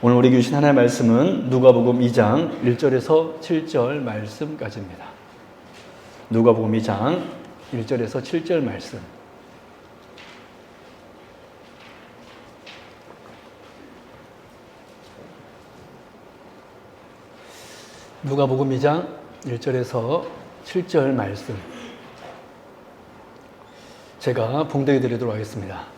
오늘 우리 주신 하나님의 말씀은 누가복음 2장 1절에서 7절 말씀까지입니다. 누가복음 2장 1절에서 7절 말씀. 누가복음 2장 1절에서 7절 말씀. 제가 봉독해 드리도록 하겠습니다.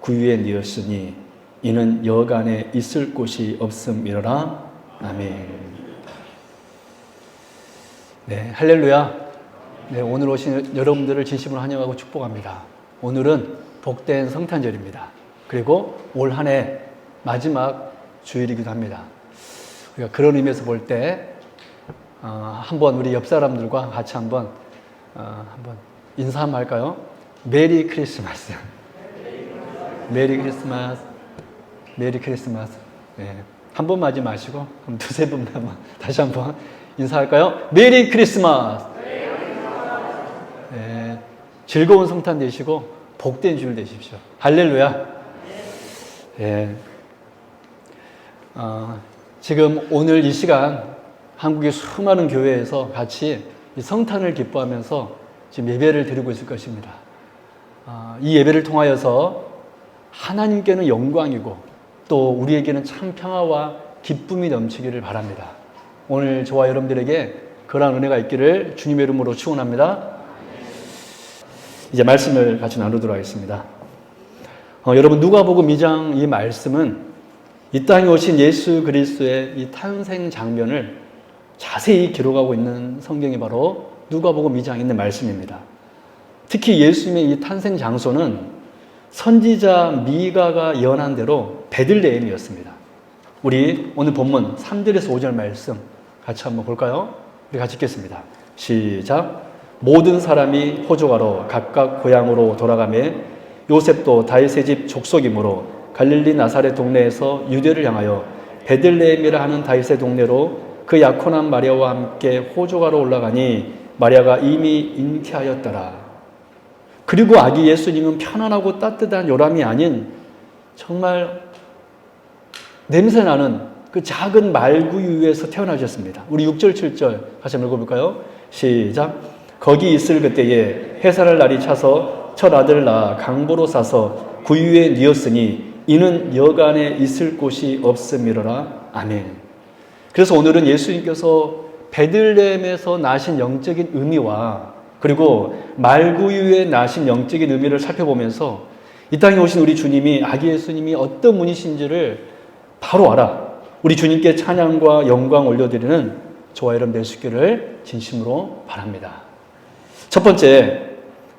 구유에 뉘었으니 이는 여간에 있을 곳이 없음이로라 아멘. 네, 할렐루야. 네, 오늘 오신 여러분들을 진심으로 환영하고 축복합니다. 오늘은 복된 성탄절입니다. 그리고 올 한 해 마지막 주일이기도 합니다. 우리가 그런 의미에서 볼 때, 어, 한번 우리 옆 사람들과 같이 한번, 어, 한번 인사 한번 할까요? 메리 크리스마스. 메리 크리스마스. 메리 크리스마스. 네. 한번 맞이 마시고, 그럼 두세 번 다시 한 번 인사할까요? 메리 크리스마스. 네. 즐거운 성탄 되시고, 복된 주일 되십시오. 할렐루야. 네. 어, 지금 오늘 이 시간 한국의 수많은 교회에서 같이 성탄을 기뻐하면서 지금 예배를 드리고 있을 것입니다. 어, 이 예배를 통하여서 하나님께는 영광이고 또 우리에게는 참 평화와 기쁨이 넘치기를 바랍니다. 오늘 저와 여러분들에게 그러한 은혜가 있기를 주님의 이름으로 축원합니다. 이제 말씀을 같이 나누도록 하겠습니다. 어, 여러분 누가복음 2장 이 말씀은 이 땅에 오신 예수 그리스도의 이 탄생 장면을 자세히 기록하고 있는 성경이 바로 누가복음 2장에 있는 말씀입니다. 특히 예수님의 이 탄생 장소는 선지자 미가가 예언한 대로 베들레헴이었습니다. 우리 오늘 본문 3절에서 5절 말씀 같이 한번 볼까요? 우리 같이 읽겠습니다. 시작. 모든 사람이 호조가로 각각 고향으로 돌아가매 요셉도 다윗의 집 족속이므로 갈릴리 나사렛 동네에서 유대를 향하여 베들레헴이라 하는 다윗의 동네로 그 약혼한 마리아와 함께 호조가로 올라가니 마리아가 이미 잉태하였더라. 그리고 아기 예수님은 편안하고 따뜻한 요람이 아닌 정말 냄새나는 그 작은 말구유에서 태어나셨습니다. 우리 6절, 7절 같이 한번 읽어볼까요? 시작. 거기 있을 그때에 해산할 날이 차서 첫 아들을 낳아 강보로 싸서 구유에 뉘었으니 이는 여간에 있을 곳이 없음이로라. 아멘. 그래서 오늘은 예수님께서 베들레헴에서 나신 영적인 의미와 그리고 말구유에 나신 영적인 의미를 살펴보면서 이 땅에 오신 우리 주님이 아기 예수님이 어떤 분이신지를 바로 알아. 우리 주님께 찬양과 영광 올려드리는 저와 여러분 있기를 진심으로 바랍니다. 첫 번째,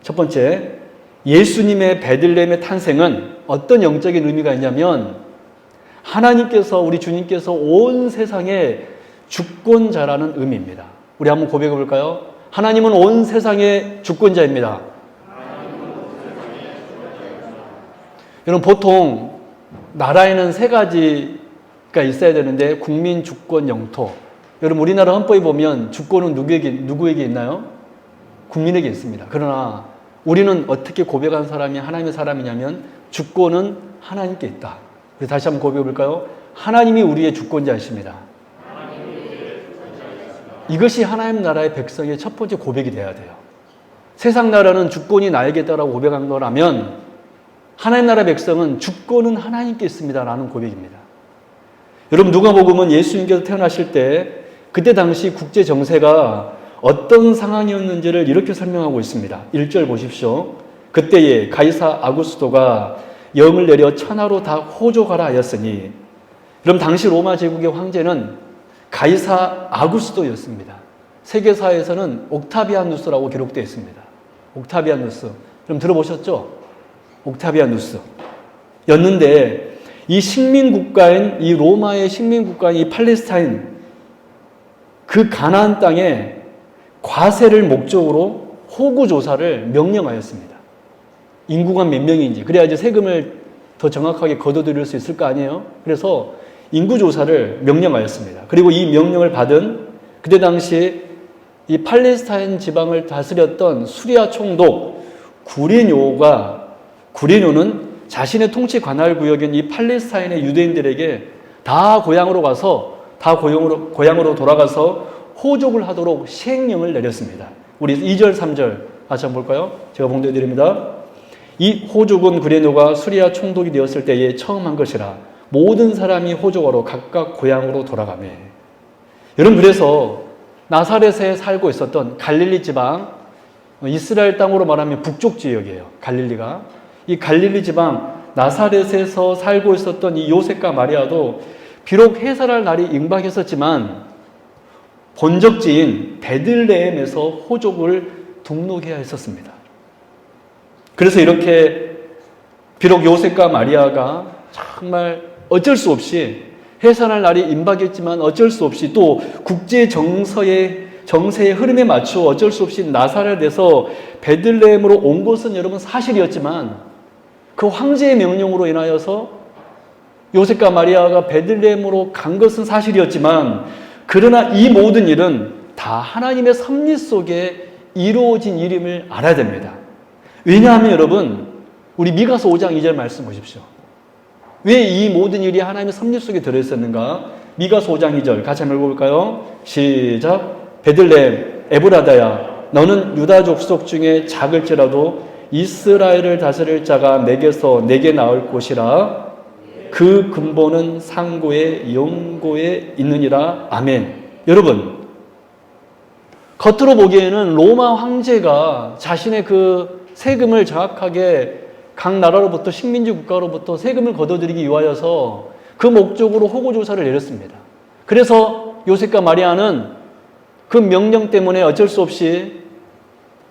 첫 번째, 예수님의 베들레헴의 탄생은 어떤 영적인 의미가 있냐면 하나님께서 우리 주님께서 온 세상의 주권자라는 의미입니다. 우리 한번 고백해 볼까요? 하나님은 온 세상의 주권자입니다. 여러분 보통 나라에는 세 가지가 있어야 되는데 국민 주권 영토. 여러분 우리나라 헌법에 보면 주권은 누구에게 누구에게 있나요? 국민에게 있습니다. 그러나 우리는 어떻게 고백한 사람이 하나님의 사람이냐면 주권은 하나님께 있다. 그래서 다시 한번 고백해 볼까요? 하나님이 우리의 주권자이십니다. 이것이 하나님 나라의 백성의 첫 번째 고백이 돼야 돼요. 세상 나라는 주권이 나에게 있다라고 고백한 거라면 하나님 나라 백성은 주권은 하나님께 있습니다라는 고백입니다. 여러분 누가복음은 예수님께서 태어나실 때 그때 당시 국제 정세가 어떤 상황이었는지를 이렇게 설명하고 있습니다. 1절 보십시오. 그때에 가이사 아구스도가 영을 내려 천하로 다 호조가라 하였으니 그럼 당시 로마 제국의 황제는 가이사 아구스도였습니다. 세계사에서는 옥타비아누스라고 기록되어 있습니다. 옥타비아누스. 그럼 들어보셨죠? 옥타비아누스. 였는데 이 식민 국가인 이 로마의 식민 국가인 이 팔레스타인 그 가나안 땅에 과세를 목적으로 호구 조사를 명령하였습니다. 인구가 몇 명인지 그래야지 세금을 더 정확하게 거둬들일 수 있을 거 아니에요. 그래서 인구 조사를 명령하였습니다. 그리고 이 명령을 받은 그때 당시 이 팔레스타인 지방을 다스렸던 수리아 총독 구리뇨가 구리뇨는 자신의 통치 관할 구역인 이 팔레스타인의 유대인들에게 다 고향으로 가서 다 고향으로 고향으로 돌아가서 호족을 하도록 시행령을 내렸습니다. 우리 2절 3절 같이 한번 볼까요? 제가 봉독해 드립니다. 이 호족은 구레노가 수리아 총독이 되었을 때에 처음 한 것이라 모든 사람이 호족으로 각각 고향으로 돌아가매. 여러분 그래서 나사렛에 살고 있었던 갈릴리 지방 이스라엘 땅으로 말하면 북쪽 지역이에요. 갈릴리가 이 갈릴리 지방 나사렛에서 살고 있었던 이 요셉과 마리아도 비록 해산할 날이 임박했었지만 본적지인 베들레헴에서 호족을 등록해야 했었습니다. 그래서 이렇게 비록 요셉과 마리아가 정말 어쩔 수 없이 해산할 날이 임박했지만 어쩔 수 없이 또 국제 정서의 정세의 흐름에 맞추어 어쩔 수 없이 나사렛에서 베들레헴으로 온 것은 여러분 사실이었지만 그 황제의 명령으로 인하여서 요셉과 마리아가 베들레헴으로 간 것은 사실이었지만 그러나 이 모든 일은 다 하나님의 섭리 속에 이루어진 일임을 알아야 됩니다. 왜냐하면 여러분 우리 미가서 5장 2절 말씀 보십시오. 왜 이 모든 일이 하나님의 섭리 속에 들어있었는가? 미가서 5장 2절 같이 한번 읽어볼까요? 시작 베들레헴 에브라다야 너는 유다 족속 중에 작을지라도 이스라엘을 다스릴 자가 내게서 내게 나올 곳이라 그 근본은 상고의 영고에 있느니라 아멘 여러분 겉으로 보기에는 로마 황제가 자신의 그 세금을 정확하게 각 나라로부터 식민지 국가로부터 세금을 걷어들이기 위하여서 그 목적으로 호구 조사를 내렸습니다. 그래서 요셉과 마리아는 그 명령 때문에 어쩔 수 없이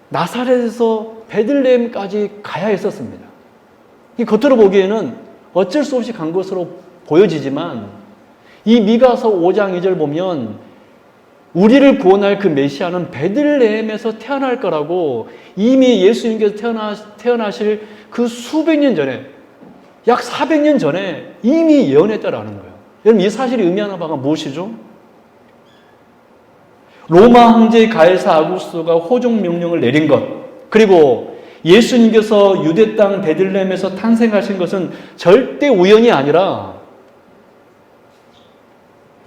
나사렛에서 베들레헴까지 가야 했었습니다. 이 겉으로 보기에는 어쩔 수 없이 간 것으로 보여지지만 이 미가서 5장 2절 보면 우리를 구원할 그 메시아는 베들레헴에서 태어날 거라고 이미 예수님께서 태어나, 태어나실 그 수백 년 전에 약 400년 전에 이미 예언했다라는 거예요. 여러분 이 사실이 의미하는 바가 무엇이죠? 로마 황제 가이사 아구스토가 호종 명령을 내린 것 그리고 예수님께서 유대 땅 베들레헴에서 탄생하신 것은 절대 우연이 아니라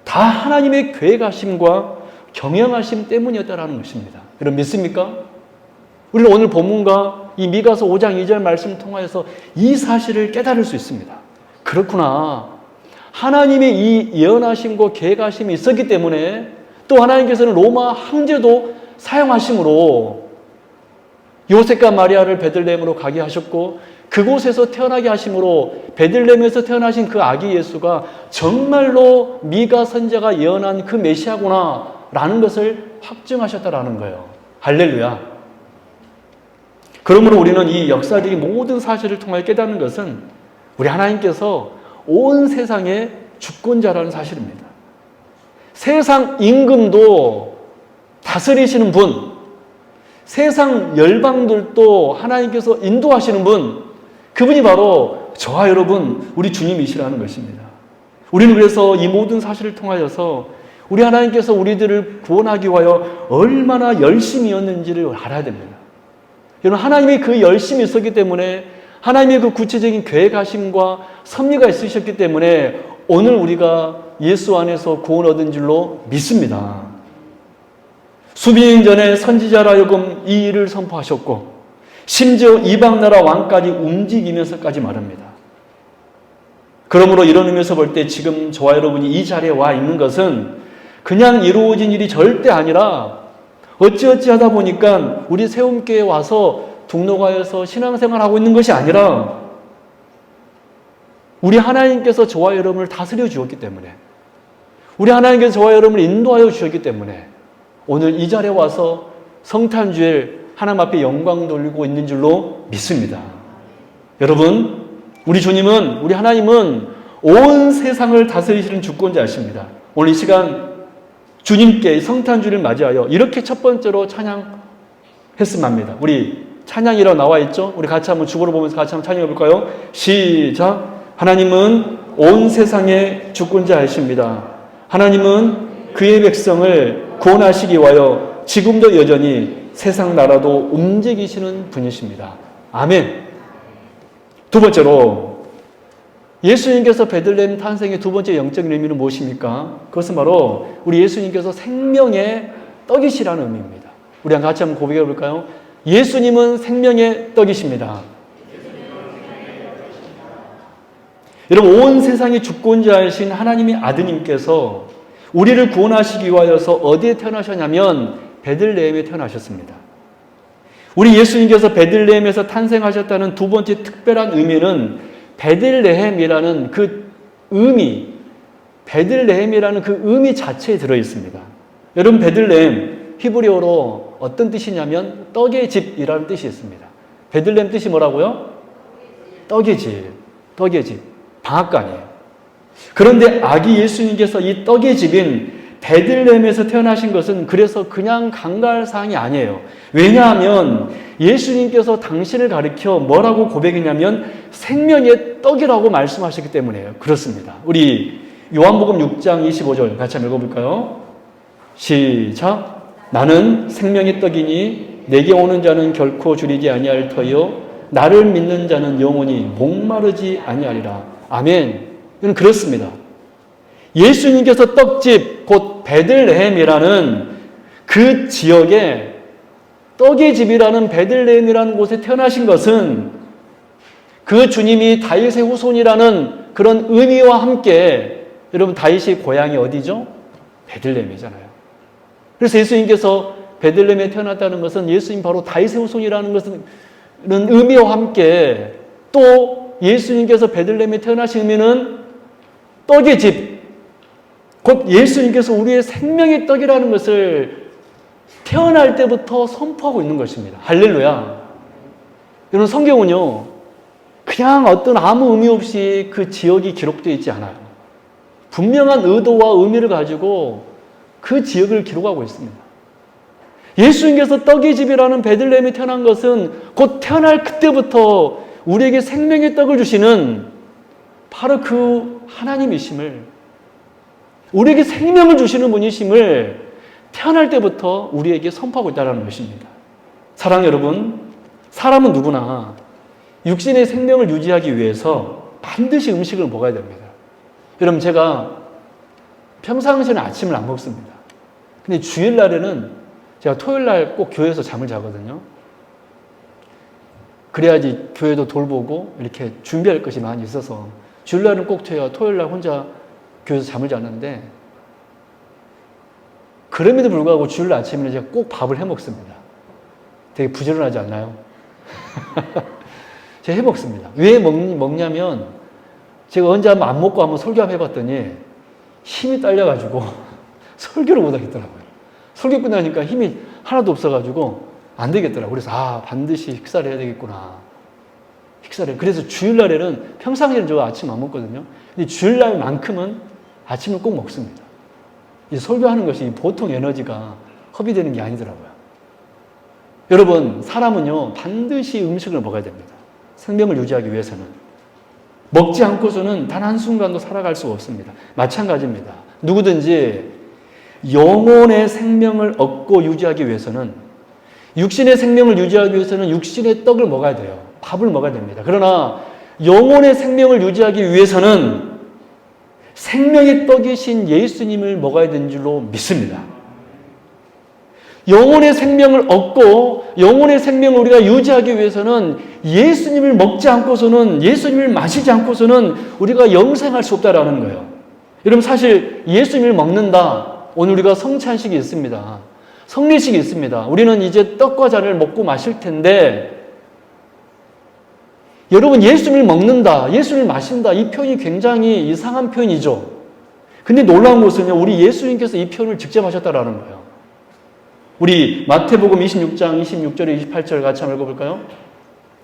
다 하나님의 계획하심과 경영하심 때문이었다라는 것입니다. 여러분 믿습니까? 우리는 오늘 본문과 이 미가서 5장 2절 말씀 통하여서 이 사실을 깨달을 수 있습니다. 그렇구나. 하나님의 이 예언하심과 계획하심이 있었기 때문에 또 하나님께서는 로마 황제도 사용하심으로 요셉과 마리아를 베들레헴으로 가게 하셨고 그곳에서 태어나게 하심으로 베들레헴에서 태어나신 그 아기 예수가 정말로 미가 선자가 예언한 그 메시아구나 라는 것을 확증하셨다라는 거예요. 할렐루야. 그러므로 우리는 이 역사적인 모든 사실을 통하여 깨닫는 것은 우리 하나님께서 온 세상의 주권자라는 사실입니다. 세상 임금도 다스리시는 분, 세상 열방들도 하나님께서 인도하시는 분, 그분이 바로 저와 여러분, 우리 주님이시라는 것입니다. 우리는 그래서 이 모든 사실을 통하여서 우리 하나님께서 우리들을 구원하기 위하여 얼마나 열심이었는지를 알아야 됩니다. 여러분, 하나님이 그 열심이 있었기 때문에 하나님의 그 구체적인 계획하심과 섭리가 있으셨기 때문에 오늘 우리가 예수 안에서 구원 얻은 줄로 믿습니다. 수비 년 전에 선지자라 하여금 이 일을 선포하셨고 심지어 이방 나라 왕까지 움직이면서까지 말합니다. 그러므로 이런 의미에서 볼 때 지금 저와 여러분이 이 자리에 와 있는 것은 그냥 이루어진 일이 절대 아니라 어찌어찌 하다 보니까 우리 세움교에 와서 등록하여서 신앙생활하고 있는 것이 아니라 우리 하나님께서 저와 여러분을 다스려 주었기 때문에 우리 하나님께서 저와 여러분을 인도하여 주셨기 때문에 오늘 이 자리에 와서 성탄주일 하나님 앞에 영광 돌리고 있는 줄로 믿습니다. 여러분, 우리 주님은, 우리 하나님은 온 세상을 다스리시는 주권자이십니다. 오늘 이 시간 주님께 성탄주를 맞이하여 이렇게 첫 번째로 찬양했으면 합니다. 우리 찬양이라고 나와 있죠? 우리 같이 한번 주보를 보면서 같이 한번 찬양해 볼까요? 시작. 하나님은 온 세상의 주권자이십니다. 하나님은 그의 백성을 구원하시기 위하여 지금도 여전히 세상 나라도 움직이시는 분이십니다. 아멘. 두 번째로 예수님께서 베들레헴 탄생의 두 번째 영적인 의미는 무엇입니까? 그것은 바로 우리 예수님께서 생명의 떡이시라는 의미입니다. 우리 같이 한번 고백해 볼까요? 예수님은 생명의 떡이십니다. 여러분 온 세상의 주권자이신 하나님의 아드님께서 우리를 구원하시기 위하여서 어디에 태어나셨냐면 베들레헴에 태어나셨습니다. 우리 예수님께서 베들레헴에서 탄생하셨다는 두 번째 특별한 의미는 베들레헴이라는 그 의미, 베들레헴이라는 그 의미 자체에 들어 있습니다. 여러분 베들레헴 히브리어로 어떤 뜻이냐면 떡의 집이라는 뜻이 있습니다. 베들레헴 뜻이 뭐라고요? 떡의 집, 떡의 집, 방앗간이에요. 그런데 아기 예수님께서 이 떡의 집인 베들레헴에서 태어나신 것은 그래서 그냥 간과할 사항이 아니에요. 왜냐하면 예수님께서 당신을 가리켜 뭐라고 고백했냐면 생명의 떡이라고 말씀하셨기 때문에요. 그렇습니다. 우리 요한복음 6장 25절 같이 한번 읽어볼까요? 시작. 나는 생명의 떡이니 내게 오는 자는 결코 줄이지 아니할 터요 나를 믿는 자는 영원히 목마르지 아니하리라. 아멘. 그렇습니다. 예수님께서 떡집 곧 베들레헴이라는 그 지역에 떡의 집이라는 베들레헴이라는 곳에 태어나신 것은 그 주님이 다윗의 후손이라는 그런 의미와 함께 여러분 다윗의 고향이 어디죠? 베들레헴이잖아요. 그래서 예수님께서 베들레헴에 태어났다는 것은 예수님 바로 다윗의 후손이라는 것은 의미와 함께 또 예수님께서 베들레헴에 태어나신 의미는 떡의 집, 곧 예수님께서 우리의 생명의 떡이라는 것을 태어날 때부터 선포하고 있는 것입니다. 할렐루야. 여러분, 성경은요, 그냥 어떤 아무 의미 없이 그 지역이 기록되어 있지 않아요. 분명한 의도와 의미를 가지고 그 지역을 기록하고 있습니다. 예수님께서 떡의 집이라는 베들레헴에 태어난 것은 곧 태어날 그때부터 우리에게 생명의 떡을 주시는 바로 그 하나님이심을 우리에게 생명을 주시는 분이심을 태어날 때부터 우리에게 선포하고 있다는 것입니다. 사랑 여러분, 사람은 누구나 육신의 생명을 유지하기 위해서 반드시 음식을 먹어야 됩니다. 여러분, 제가 평상시에는 아침을 안 먹습니다. 근데 주일날에는 제가 토요일날 꼭 교회에서 잠을 자거든요. 그래야지 교회도 돌보고 이렇게 준비할 것이 많이 있어서 주일날은 꼭 제가 토요일날 혼자 교회에서 잠을 자는데 그럼에도 불구하고 주일 아침에는 제가 꼭 밥을 해 먹습니다. 되게 부지런하지 않나요? 제가 해 먹습니다. 왜 먹, 먹냐면 제가 언제 한번 안 먹고 한번 설교 한번 해봤더니 힘이 딸려가지고 설교를 못 하겠더라고요. 설교 끝나니까 힘이 하나도 없어가지고 안 되겠더라고요. 그래서 아 반드시 식사를 해야 되겠구나. 식사를 그래서 주일날에는 평상시에는 저 아침 안 먹거든요. 근데 주일날만큼은 아침을 꼭 먹습니다. 이 설교하는 것이 보통 에너지가 허비되는 게 아니더라고요. 여러분, 사람은요, 반드시 음식을 먹어야 됩니다. 생명을 유지하기 위해서는. 먹지 않고서는 단 한순간도 살아갈 수가 없습니다. 마찬가지입니다. 누구든지 영혼의 생명을 얻고 유지하기 위해서는 육신의 생명을 유지하기 위해서는 육신의 떡을 먹어야 돼요. 밥을 먹어야 됩니다. 그러나 영혼의 생명을 유지하기 위해서는 생명의 떡이신 예수님을 먹어야 되는 줄로 믿습니다. 영혼의 생명을 얻고 영혼의 생명을 우리가 유지하기 위해서는 예수님을 먹지 않고서는 예수님을 마시지 않고서는 우리가 영생할 수 없다라는 거예요. 여러분 사실 예수님을 먹는다. 오늘 우리가 성찬식이 있습니다. 성례식이 있습니다. 우리는 이제 떡과 잔을 먹고 마실 텐데 여러분 예수님을 먹는다, 예수님을 마신다 이 표현이 굉장히 이상한 표현이죠. 근데 놀라운 것은요, 우리 예수님께서 이 표현을 직접 하셨다라는 거예요. 우리 마태복음 26장 26절에 28절 같이 한번 읽어볼까요?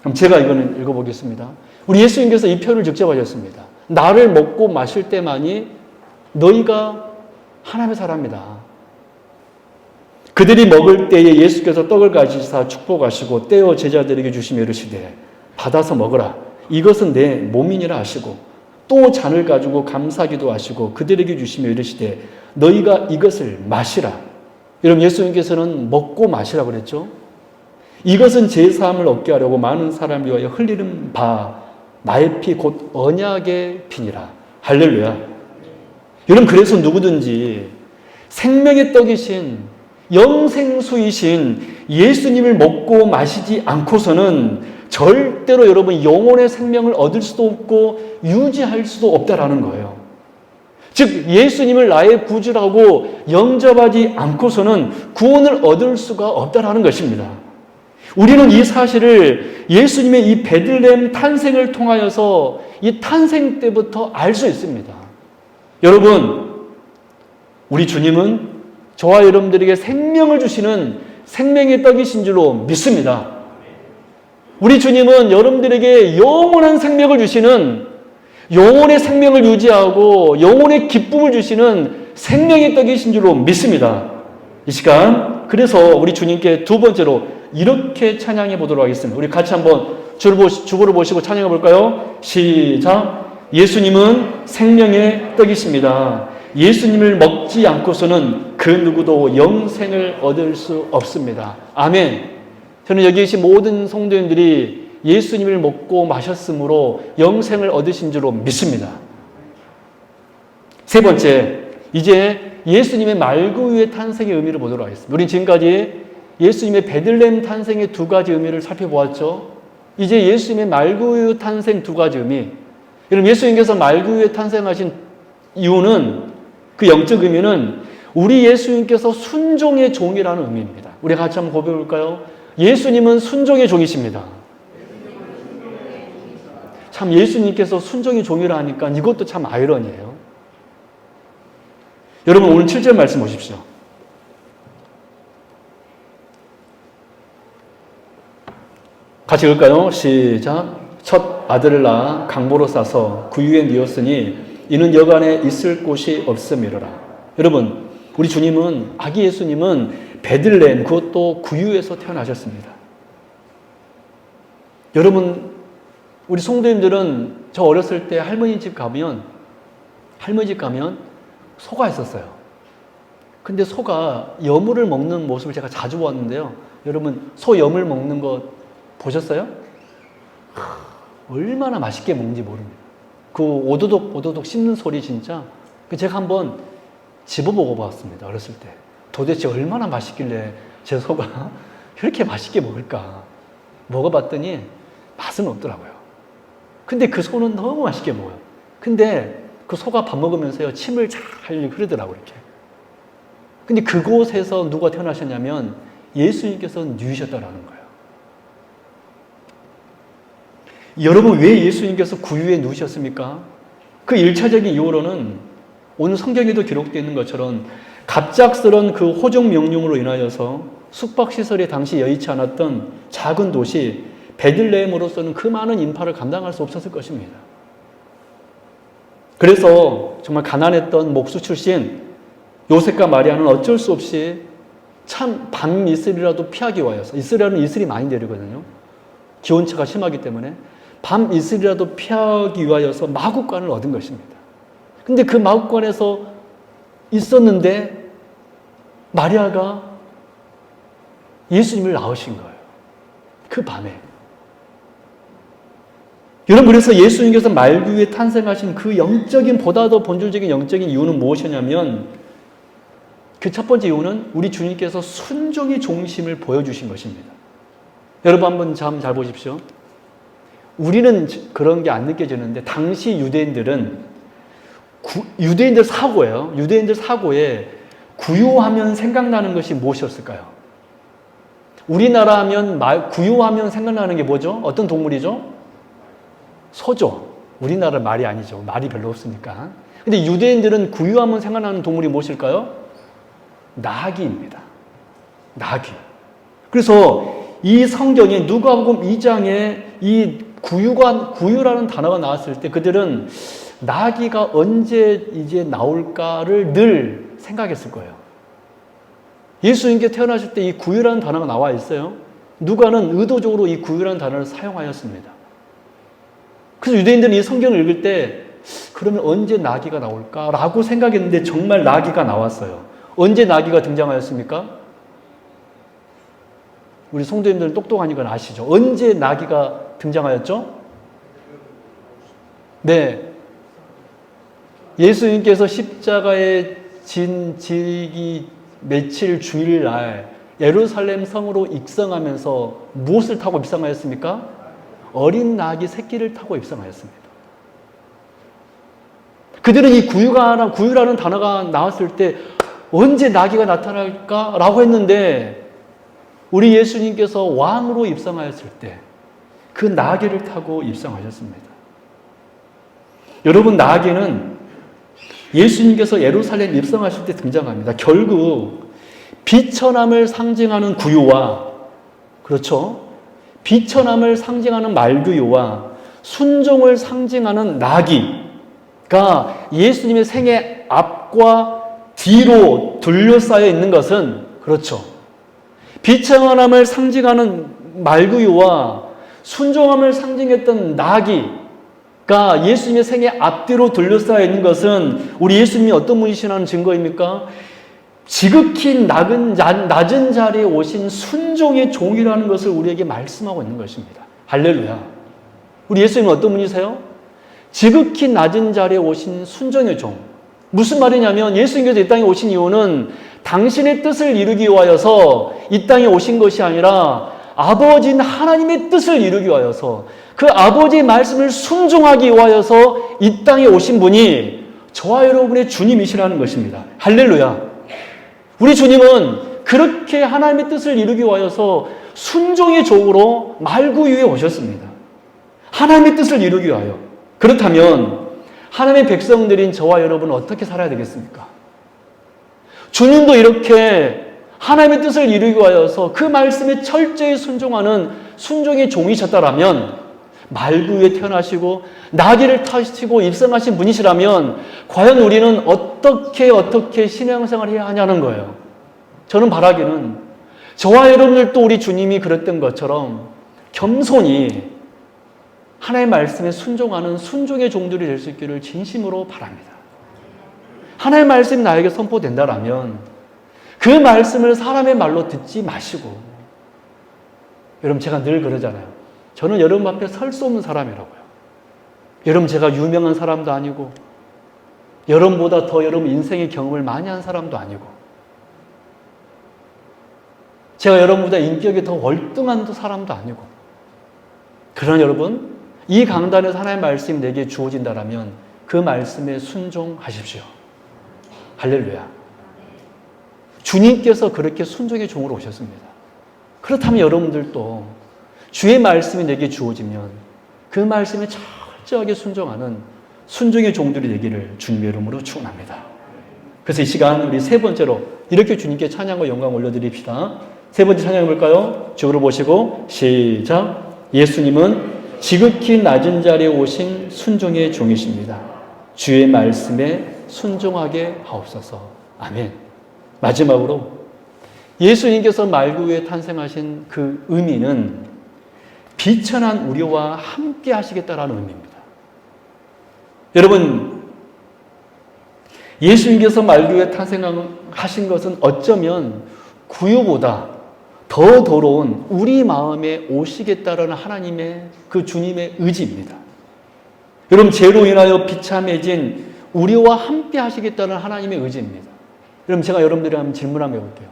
그럼 제가 이거는 읽어보겠습니다. 우리 예수님께서 이 표현을 직접 하셨습니다. 나를 먹고 마실 때만이 너희가 하나님의 사람이다. 그들이 먹을 때에 예수께서 떡을 가지사 축복하시고 떼어 제자들에게 주시며 이르시되 받아서 먹으라. 이것은 내 몸이니라 하시고 또 잔을 가지고 감사기도 하시고 그들에게 주시며 이르시되 너희가 이것을 마시라. 여러분 예수님께서는 먹고 마시라 그랬죠. 이것은 제 사함을 얻게 하려고 많은 사람 위하여 흘리는 바 나의 피 곧 언약의 피니라. 할렐루야. 여러분 그래서 누구든지 생명의 떡이신 영생수이신 예수님을 먹고 마시지 않고서는 절대로 여러분 영혼의 생명을 얻을 수도 없고 유지할 수도 없다라는 거예요. 즉 예수님을 나의 구주라고 영접하지 않고서는 구원을 얻을 수가 없다라는 것입니다. 우리는 이 사실을 예수님의 이 베들레헴 탄생을 통하여서 이 탄생 때부터 알 수 있습니다. 여러분, 우리 주님은 저와 여러분들에게 생명을 주시는 생명의 떡이신 줄로 믿습니다. 우리 주님은 여러분들에게 영원한 생명을 주시는 영혼의 생명을 유지하고 영혼의 기쁨을 주시는 생명의 떡이신 줄로 믿습니다. 이 시간 그래서 우리 주님께 두 번째로 이렇게 찬양해 보도록 하겠습니다. 우리 같이 한번 주보를 보시고 찬양해 볼까요? 시작. 예수님은 생명의 떡이십니다. 예수님을 먹지 않고서는 그 누구도 영생을 얻을 수 없습니다. 아멘. 저는 여기 계신 모든 성도님들이 예수님을 먹고 마셨으므로 영생을 얻으신 줄로 믿습니다. 세 번째, 이제 예수님의 말구유의 탄생의 의미를 보도록 하겠습니다. 우린 지금까지 예수님의 베들렘 탄생의 두 가지 의미를 살펴보았죠. 이제 예수님의 말구유 탄생 두 가지 의미. 여러분, 예수님께서 말구유에 탄생하신 이유는 그 영적 의미는 우리 예수님께서 순종의 종이라는 의미입니다. 우리 같이 한번 고백해 볼까요? 예수님은 순종의 종이십니다. 참 예수님께서 순종의 종이라 하니까 이것도 참 아이러니예요. 여러분 오늘 7절 말씀 보십시오. 같이 읽을까요? 시작. 첫 아들을 낳아 강보로 싸서 구유에 뉘었으니 이는 여간에 있을 곳이 없음이로라. 여러분, 우리 주님은 아기 예수님은 베들레헴 그것도 구유에서 태어나셨습니다. 여러분, 우리 성도님들은 저 어렸을 때 할머니 집 가면 할머니 집 가면 소가 있었어요. 근데 소가 여물을 먹는 모습을 제가 자주 보았는데요. 여러분, 소 여물 먹는 거 보셨어요? 얼마나 맛있게 먹는지 모릅니다. 그 오도독 오도독 씹는 소리 진짜 그 제가 한번 집어보고 봤습니다. 어렸을 때 도대체 얼마나 맛있길래 제 소가 이렇게 맛있게 먹을까 먹어봤더니 맛은 없더라고요. 근데 그 소는 너무 맛있게 먹어요. 근데 그 소가 밥 먹으면서요 침을 잘 흐르더라고요 이렇게. 근데 그곳에서 누가 태어나셨냐면 예수님께서 누이셨다라는 거예요. 여러분 왜 예수님께서 구유에 누우셨습니까? 그 1차적인 이유로는 오늘 성경에도 기록되어 있는 것처럼 갑작스런 그 호종 명령으로 인하여서 숙박시설이 당시 여의치 않았던 작은 도시 베들레헴으로서는 그 많은 인파를 감당할 수 없었을 것입니다. 그래서 정말 가난했던 목수 출신 요셉과 마리아는 어쩔 수 없이 참 밤 이슬이라도 피하기 위하여서 이슬이라는 이슬이 많이 내리거든요. 기온차가 심하기 때문에 밤 이슬이라도 피하기 위하여서 마국간을 얻은 것입니다. 근데 그 마국간에서 있었는데 마리아가 예수님을 낳으신 거예요. 그 밤에. 여러분 그래서 예수님께서 말구에 탄생하신 그 영적인 보다 더 본질적인 영적인 이유는 무엇이냐면 그 첫 번째 이유는 우리 주님께서 순종의 종심을 보여주신 것입니다. 여러분 한번 참잘 보십시오. 우리는 그런 게 안 느껴지는데 당시 유대인들은 구, 유대인들 사고예요. 유대인들 사고에 구유하면 생각나는 것이 무엇이었을까요? 우리나라 하면 말, 구유하면 생각나는 게 뭐죠? 어떤 동물이죠? 소죠. 우리나라 말이 아니죠. 말이 별로 없으니까. 근데 유대인들은 구유하면 생각나는 동물이 무엇일까요? 나귀입니다. 나귀. 그래서 이 성경에 누가복음 2장에 이 구유가 구유라는 단어가 나왔을 때 그들은 나귀가 언제 이제 나올까를 늘 생각했을 거예요. 예수님께 태어나실 때 이 구유라는 단어가 나와 있어요. 누가는 의도적으로 이 구유라는 단어를 사용하였습니다. 그래서 유대인들은 이 성경을 읽을 때 그러면 언제 나귀가 나올까라고 생각했는데 정말 나귀가 나왔어요. 언제 나귀가 등장하였습니까? 우리 성도님들은 똑똑하니까 아시죠? 언제 나귀가 등장하였죠? 네. 예수님께서 십자가에 진 지기 며칠 주일날 예루살렘 성으로 입성하면서 무엇을 타고 입성하였습니까? 어린 나귀 새끼를 타고 입성하였습니다. 그들은 이 구유가 구유라는 단어가 나왔을 때 언제 나귀가 나타날까 라고 했는데 우리 예수님께서 왕으로 입성하였을 때 그 나귀를 타고 입성하셨습니다. 여러분 나귀는 예수님께서 예루살렘 입성하실 때 등장합니다. 결국 비천함을 상징하는 구유와 그렇죠. 비천함을 상징하는 말구유와 순종을 상징하는 나귀가 예수님의 생애 앞과 뒤로 둘러싸여 있는 것은 그렇죠. 비천함을 상징하는 말구유와 순종함을 상징했던 나귀가 예수님의 생애 앞뒤로 둘러싸여 있는 것은 우리 예수님이 어떤 분이시라는 증거입니까? 지극히 낮은, 낮은 자리에 오신 순종의 종이라는 것을 우리에게 말씀하고 있는 것입니다. 할렐루야. 우리 예수님은 어떤 분이세요? 지극히 낮은 자리에 오신 순종의 종. 무슨 말이냐면 예수님께서 이 땅에 오신 이유는 당신의 뜻을 이루기 위하여서 이 땅에 오신 것이 아니라 아버지인 하나님의 뜻을 이루기 위하여서 그 아버지의 말씀을 순종하기 위하여서 이 땅에 오신 분이 저와 여러분의 주님이시라는 것입니다. 할렐루야. 우리 주님은 그렇게 하나님의 뜻을 이루기 위하여서 순종의 종으로 말구유에 오셨습니다. 하나님의 뜻을 이루기 위하여. 그렇다면 하나님의 백성들인 저와 여러분은 어떻게 살아야 되겠습니까? 주님도 이렇게 하나님의 뜻을 이루기 위하여서 그 말씀에 철저히 순종하는 순종의 종이셨다라면 말구에 태어나시고 나귀를 타시고 입성하신 분이시라면 과연 우리는 어떻게 어떻게 신앙생활을 해야 하냐는 거예요. 저는 바라기는 저와 여러분들도 우리 주님이 그랬던 것처럼 겸손히 하나님의 말씀에 순종하는 순종의 종들이 될 수 있기를 진심으로 바랍니다. 하나님의 말씀이 나에게 선포된다라면 그 말씀을 사람의 말로 듣지 마시고 여러분 제가 늘 그러잖아요. 저는 여러분 앞에 설 수 없는 사람이라고요. 여러분 제가 유명한 사람도 아니고 여러분보다 더 여러분 인생의 경험을 많이 한 사람도 아니고 제가 여러분보다 인격이 더 월등한 사람도 아니고 그러나 여러분 이 강단에서 하나님의 말씀이 내게 주어진다면 그 말씀에 순종하십시오. 할렐루야. 주님께서 그렇게 순종의 종으로 오셨습니다. 그렇다면 여러분들도 주의 말씀이 내게 주어지면 그 말씀에 철저하게 순종하는 순종의 종들이 되기를 주님의 이름으로 축원합니다. 그래서 이 시간 우리 세 번째로 이렇게 주님께 찬양과 영광 올려드립시다. 세 번째 찬양해 볼까요? 주으로 보시고 시작. 예수님은 지극히 낮은 자리에 오신 순종의 종이십니다. 주의 말씀에 순종하게 하옵소서. 아멘. 마지막으로 예수님께서 말구 위에 탄생하신 그 의미는 비천한 우리와 함께 하시겠다라는 의미입니다. 여러분, 예수님께서 위에 탄생하신 것은 어쩌면 구유보다 더 더러운 우리 마음에 오시겠다라는 하나님의 그 주님의 의지입니다. 여러분, 죄로 인하여 비참해진 우리와 함께 하시겠다는 하나님의 의지입니다. 그럼 제가 여러분들이 한번 질문 한번 해볼게요.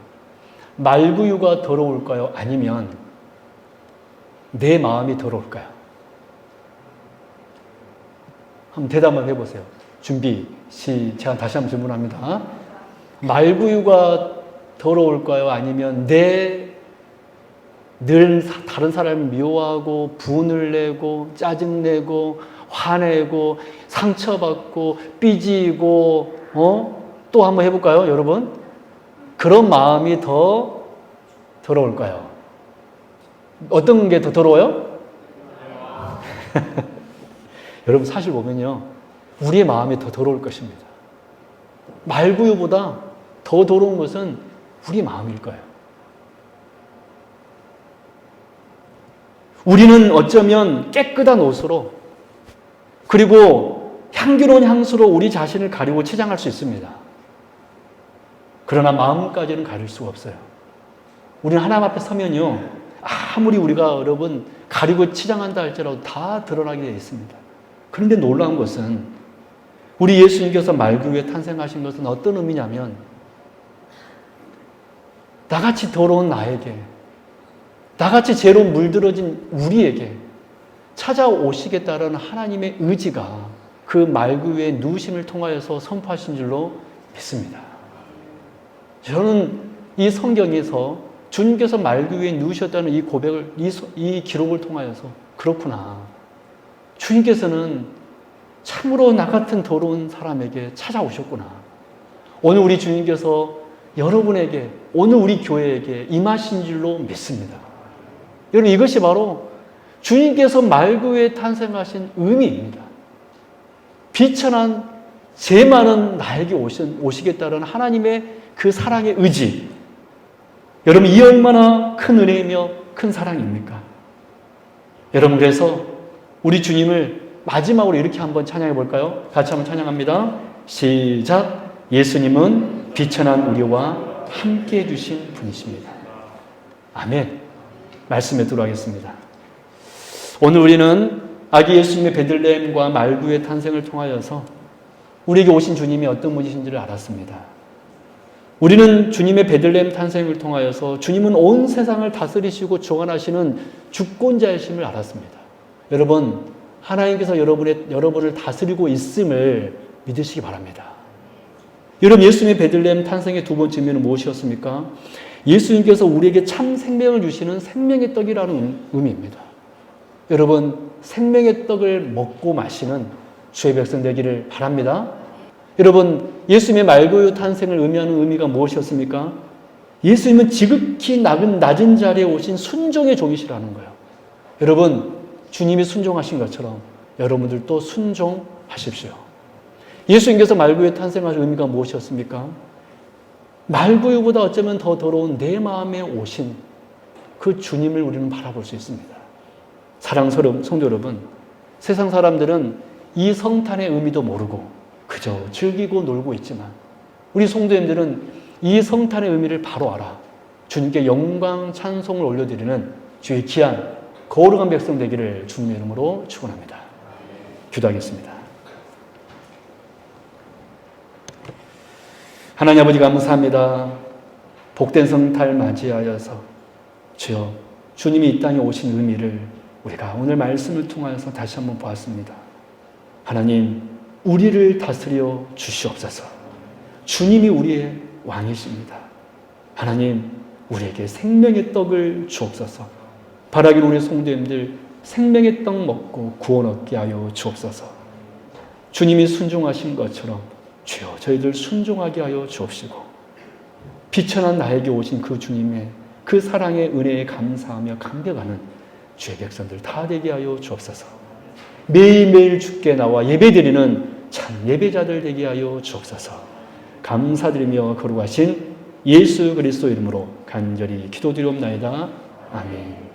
말구유가 더러울까요? 아니면 내 마음이 더러울까요? 한번 대답 한번 해보세요. 준비, 시, 제가 다시 한번 질문합니다. 말구유가 더러울까요? 아니면 내 늘 다른 사람을 미워하고 분을 내고 짜증내고 화내고 상처받고 삐지고 어? 또 한번 해볼까요, 여러분? 그런 마음이 더 더러울까요? 어떤 게 더 더러워요? 여러분 사실 보면요. 우리의 마음이 더 더러울 것입니다. 말구유보다 더 더러운 것은 우리 마음일 거예요. 우리는 어쩌면 깨끗한 옷으로 그리고 향기로운 향수로 우리 자신을 가리고 치장할 수 있습니다. 그러나 마음까지는 가릴 수가 없어요. 우리는 하나님 앞에 서면요. 아무리 우리가 여러분 가리고 치장한다 할지라도 다 드러나게 되어 있습니다. 그런데 놀라운 것은 우리 예수님께서 말구에 탄생하신 것은 어떤 의미냐면 나같이 더러운 나에게 나같이 죄로 물들어진 우리에게 찾아오시겠다는 하나님의 의지가 그 말구의 누심을 통하여서 선포하신 줄로 믿습니다. 저는 이 성경에서 주님께서 말구에 누우셨다는 이 고백을, 이, 이 기록을 통하여서 그렇구나. 주님께서는 참으로 나 같은 더러운 사람에게 찾아오셨구나. 오늘 우리 주님께서 여러분에게, 오늘 우리 교회에게 임하신 줄로 믿습니다. 여러분, 이것이 바로 주님께서 말구에 탄생하신 의미입니다. 비천한 죄 많은 나에게 오신, 오시겠다는 하나님의 그 사랑의 의지. 여러분, 이 얼마나 큰 은혜이며 큰 사랑입니까? 여러분, 그래서 우리 주님을 마지막으로 이렇게 한번 찬양해 볼까요? 같이 한번 찬양합니다. 시작. 예수님은 비천한 우리와 함께 해주신 분이십니다. 아멘. 말씀에 들어가겠습니다. 오늘 우리는 아기 예수님의 베들레헴과 말구의 탄생을 통하여서 우리에게 오신 주님이 어떤 분이신지를 알았습니다. 우리는 주님의 베들레헴 탄생을 통하여서 주님은 온 세상을 다스리시고 주관하시는 주권자이심을 알았습니다. 여러분, 하나님께서 여러분의, 여러분을 다스리고 있음을 믿으시기 바랍니다. 여러분, 예수님의 베들레헴 탄생의 두 번째 의미는 무엇이었습니까? 예수님께서 우리에게 참 생명을 주시는 생명의 떡이라는 의미입니다. 여러분, 생명의 떡을 먹고 마시는 주의 백성 되기를 바랍니다. 여러분, 예수님의 말고유 탄생을 의미하는 의미가 무엇이었습니까? 예수님은 지극히 낮은, 낮은 자리에 오신 순종의 종이시라는 거예요. 여러분, 주님이 순종하신 것처럼 여러분들도 순종하십시오. 예수님께서 말구에 탄생하신 의미가 무엇이었습니까? 말구유보다 어쩌면 더 더러운 내 마음에 오신 그 주님을 우리는 바라볼 수 있습니다. 사랑스러운 성도 여러분, 세상 사람들은 이 성탄의 의미도 모르고 그저 즐기고 놀고 있지만 우리 성도님들은 이 성탄의 의미를 바로 알아 주님께 영광 찬송을 올려드리는 주의 귀한 거룩한 백성 되기를 주님의 이름으로 축원합니다. 기도하겠습니다. 하나님 아버지 감사합니다. 복된 성탄 맞이하여서 주여 주님이 이 땅에 오신 의미를 우리가 오늘 말씀을 통하여서 다시 한번 보았습니다. 하나님, 우리를 다스려 주시옵소서. 주님이 우리의 왕이십니다. 하나님, 우리에게 생명의 떡을 주옵소서. 바라기를 우리 성도님들 생명의 떡 먹고 구원 얻게 하여 주옵소서. 주님이 순종하신 것처럼 주여 저희들 순종하게 하여 주옵시고 비천한 나에게 오신 그 주님의 그 사랑의 은혜에 감사하며 감격하는 주의 백성들 다 되게 하여 주옵소서. 매일매일 주께 나와 예배드리는 참 예배자들 되게 하여 주옵소서. 감사드리며 거룩하신 예수 그리스도 이름으로 간절히 기도드리옵나이다. 아멘.